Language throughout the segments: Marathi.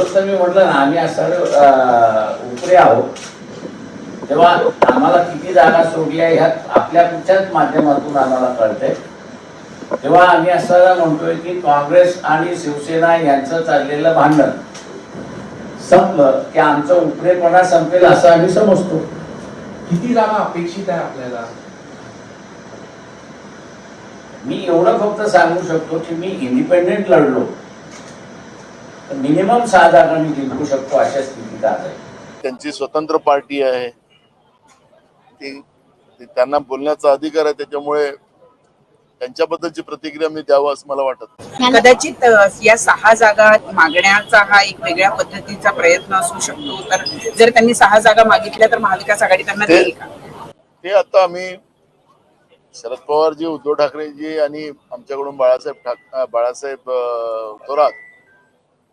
एवढं तर मी म्हटलं ना आम्ही अं, उपरे आहोत. तेव्हा आम्हाला किती जागा सोडल्या ह्यात आपल्या कुठच्याच माध्यमातून आम्हाला कळतंय. तेव्हा आम्ही असं म्हणतोय की काँग्रेस आणि शिवसेना यांचं चाललेलं भांडण संपलं की आमचं उपरेपणा संपेल असं आम्ही समजतो. किती जागा अपेक्षित आहे आपल्याला? मी एवढं फक्त सांगू शकतो की मी इंडिपेंडेंट लढलो. मिनिमम सहा जागा मी जिंकू शकतो अशा स्थितीत आज आहे. त्यांची स्वतंत्र पार्टी आहे. ती ती- त्यांना बोलण्याचा अधिकार आहे त्याच्यामुळे त्यांच्याबद्दलची प्रतिक्रिया मी द्यावं असं मला वाटत. नाही. कदाचित अ, या सहा जागा मागण्याचा हा एक वेगळ्या पद्धतीचा प्रयत्न असू शकतो. तर जर त्यांनी सहा जागा मागितल्या तर महाविकास आघाडी त्यांना ते- देईल का? ते आता आम्ही शरद पवारजी उद्धव ठाकरेजी आणि आमच्याकडून बाळासाहेब ठाक अं, बाळासाहेब अं, थोरात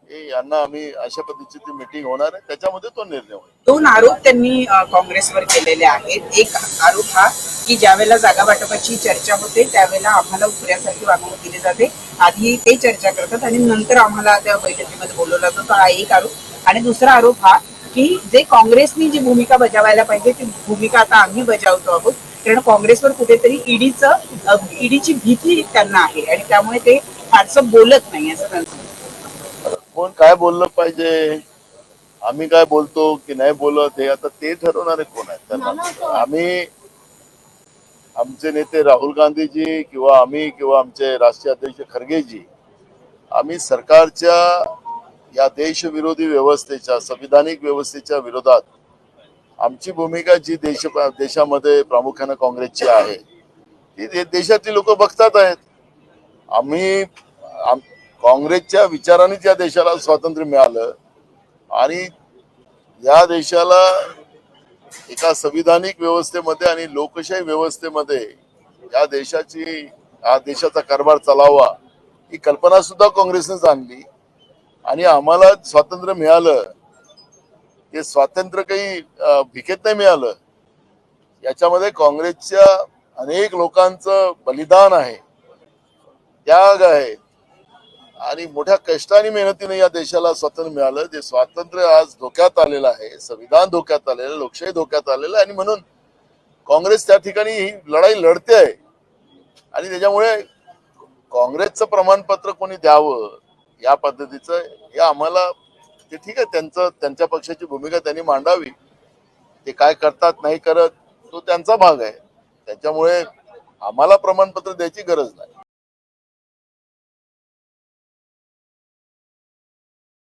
यांना आम्ही अशा पद्धतीची ती मिटिंग होणार आहे. त्याच्यामध्ये तो निर्णय होईल. दोन आरोप त्यांनी काँग्रेसवर केलेले आहेत. एक आरोप हा की ज्यावेळेला जागा वाटपाची चर्चा होते त्यावेळेला आम्हाला उपऱ्यासारखी वागणूक दिली जाते. आधी ते चर्चा करतात आणि नंतर आम्हाला त्या बैठकीमध्ये बोलवलं जातं. तो हा एक आरोप. आणि दुसरा आरोप हा की जे काँग्रेसनी जी भूमिका बजावायला पाहिजे ती भूमिका आता आम्ही बजावतो आहोत. कारण काँग्रेसवर कुठेतरी ईडीचं ईडीची भीती त्यांना आहे. आणि त्यामुळे ते फारसं बोलत नाही असं त्यांचं कोण काय बोललं पाहिजे? आम्ही काय बोलतो की नाही बोलत? हे आता ते ठरवणारे कोण आहेत? आम्ही आमचे नेते राहुल गांधीजी किंवा आम्ही किंवा आमचे राष्ट्रीय अध्यक्ष खरगेजी आम्ही सरकारच्या या देशविरोधी व्यवस्थेच्या संविधानिक व्यवस्थेच्या विरोधात आमची भूमिका जी देश देशामध्ये प्रामुख्याने काँग्रेसची आहे ती देशातली लोक बघतात आहेत. आम्ही आम- काँग्रेसच्या विचारानेच या देशाला स्वातंत्र्य मिळालं. आणि या देशाला एका संविधानिक व्यवस्थेमध्ये आणि लोकशाही व्यवस्थेमध्ये या देशाची या देशाचा कारभार चालावा ही कल्पना सुद्धा काँग्रेसनेच आणली आणि आम्हाला स्वातंत्र्य मिळालं. हे स्वातंत्र्य काही भिकेत नाही मिळालं. याच्यामध्ये काँग्रेसच्या अनेक लोकांचं बलिदान आहे. त्याग आहे. आणि मोठ्या कष्टाने मेहनतीने या देशाला स्वातंत्र्य मिळालं. जे स्वातंत्र्य आज धोक्यात आलेलं आहे संविधान धोक्यात आलेलं आहे, लोकशाही धोक्यात आलेलं आहे. आणि म्हणून काँग्रेस त्या ठिकाणी ही लढाई लढते आहे. आणि त्याच्यामुळे काँग्रेसचं प्रमाणपत्र कोणी द्यावं या पद्धतीचं हे आम्हाला ते ठीक आहे. त्यांचं त्यांच्या पक्षाची भूमिका त्यांनी मांडावी. ते काय करतात नाही करत तो त्यांचा भाग आहे. त्याच्यामुळे आम्हाला प्रमाणपत्र द्यायची गरज नाही.